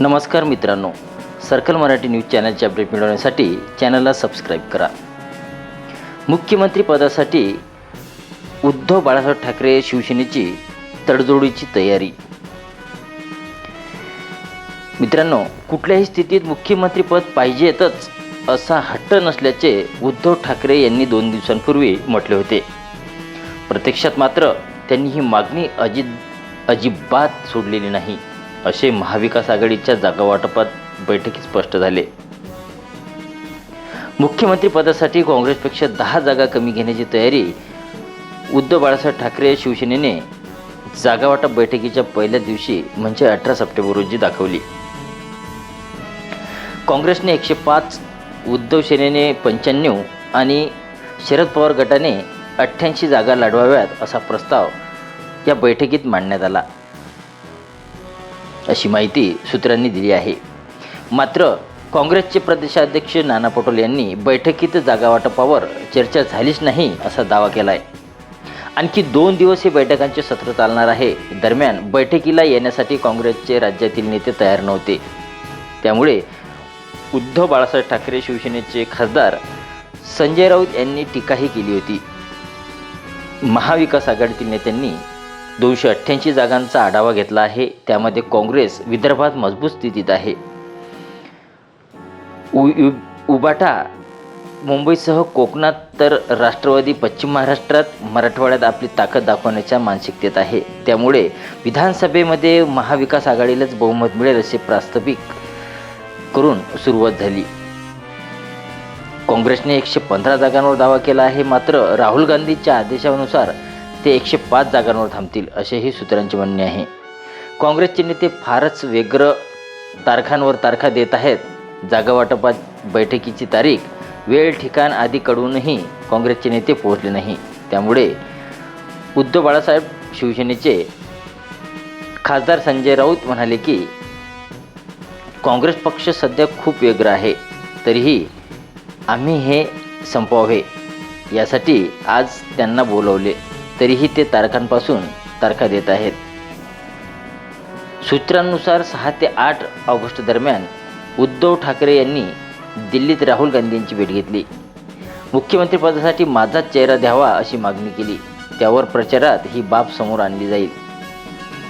नमस्कार मित्रांनो circle Marathi news चॅनलचे अपडेट मिळवण्यासाठी चॅनलला सबस्क्राईब करा. मुख्यमंत्री पदासाठी उद्धव बाळासाहेब ठाकरे शिवसेनेची तडजोडीची तयारी. मित्रांनो कुठल्याही स्थितीत मुख्यमंत्रीपद पाहिजेतच असा हट्ट नसल्याचे उद्धव ठाकरे यांनी दोन दिवसांपूर्वी म्हटले होते. प्रत्यक्षात मात्र त्यांनी ही मागणी अजित अजिबात सोडलेली नाही. असे महाविकास आघाडीच्या जागावाटपात बैठकीत स्पष्ट झाले. मुख्यमंत्रीपदासाठी काँग्रेसपेक्षा दहा जागा कमी घेण्याची तयारी उद्धव बाळासाहेब ठाकरे शिवसेनेने जागावाटप बैठकीच्या पहिल्या दिवशी म्हणजे अठरा सप्टेंबर रोजी दाखवली. काँग्रेसने एकशे पाच उद्धव सेनेने पंच्याण्णव आणि शरद पवार गटाने अठ्ठ्याऐंशी जागा लढवाव्यात असा प्रस्ताव या बैठकीत मांडण्यात आला. अशी माहिती सूत्रांनी दिली आहे. मात्र काँग्रेसचे प्रदेशाध्यक्ष नाना पटोले यांनी बैठकीत जागावाटपावर चर्चा झालीच नाही असा दावा केला आहे आणखी दोन दिवस हे बैठकांचे सत्र चालणार आहे. दरम्यान बैठकीला येण्यासाठी काँग्रेसचे राज्यातील नेते तयार नव्हते. त्यामुळे उद्धव बाळासाहेब ठाकरे शिवसेनेचे खासदार संजय राऊत यांनी टीकाही केली होती. महाविकास आघाडीतील नेत्यांनी दोनशे अठ्ठ्याऐंशी जागांचा आढावा घेतला आहे. त्यामध्ये काँग्रेस विदर्भात मजबूत स्थितीत आहे. उ उ- उबाटा मुंबईसह कोकणात तर राष्ट्रवादी पश्चिम महाराष्ट्रात मराठवाड्यात आपली ताकद दाखवण्याच्या मानसिकतेत आहे. त्यामुळे विधानसभेमध्ये महाविकास आघाडीलाच बहुमत मिळेल असे प्रास्ताविक करून सुरुवात झाली. काँग्रेसने एकशे पंधरा जागांवर दावा केला आहे. मात्र राहुल गांधीच्या आदेशानुसार ते एकशे पाच जागांवर थांबतील असेही सूत्रांचे म्हणणे आहे. काँग्रेसचे नेते फारच वेग्र तारखांवर तारखा देत आहेत. जागावाटपात बैठकीची तारीख वेळ ठिकाण आदी कडूनही काँग्रेसचे नेते पोहोचले नाही. त्यामुळे उद्धव बाळासाहेब शिवसेनेचे खासदार संजय राऊत म्हणाले की काँग्रेस पक्ष सध्या खूप वेगळं आहे तरीही आम्ही हे संपवावे. यासाठी आज त्यांना बोलवले. तरीही ते तारखांपासून तारखा देत आहेत. सूत्रांनुसार सहा ते आठ ऑगस्ट दरम्यान उद्धव ठाकरे यांनी दिल्लीत राहुल गांधी यांची भेट घेतली. मुख्यमंत्रीपदासाठी माझाच चेहरा द्यावा अशी मागणी केली. त्यावर प्रचारात ही बाब समोर आणली जाईल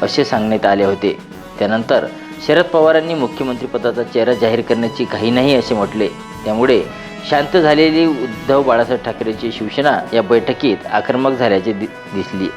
असे सांगण्यात आले होते. त्यानंतर शरद पवारांनी मुख्यमंत्रीपदाचा चेहरा जाहीर करण्याची घाई नाही असे म्हटले. त्यामुळे शांत झालेली उद्धव बाळासाहेब ठाकरेची शिवसेना या बैठकीत आक्रमक झाल्याचे दि दिसली.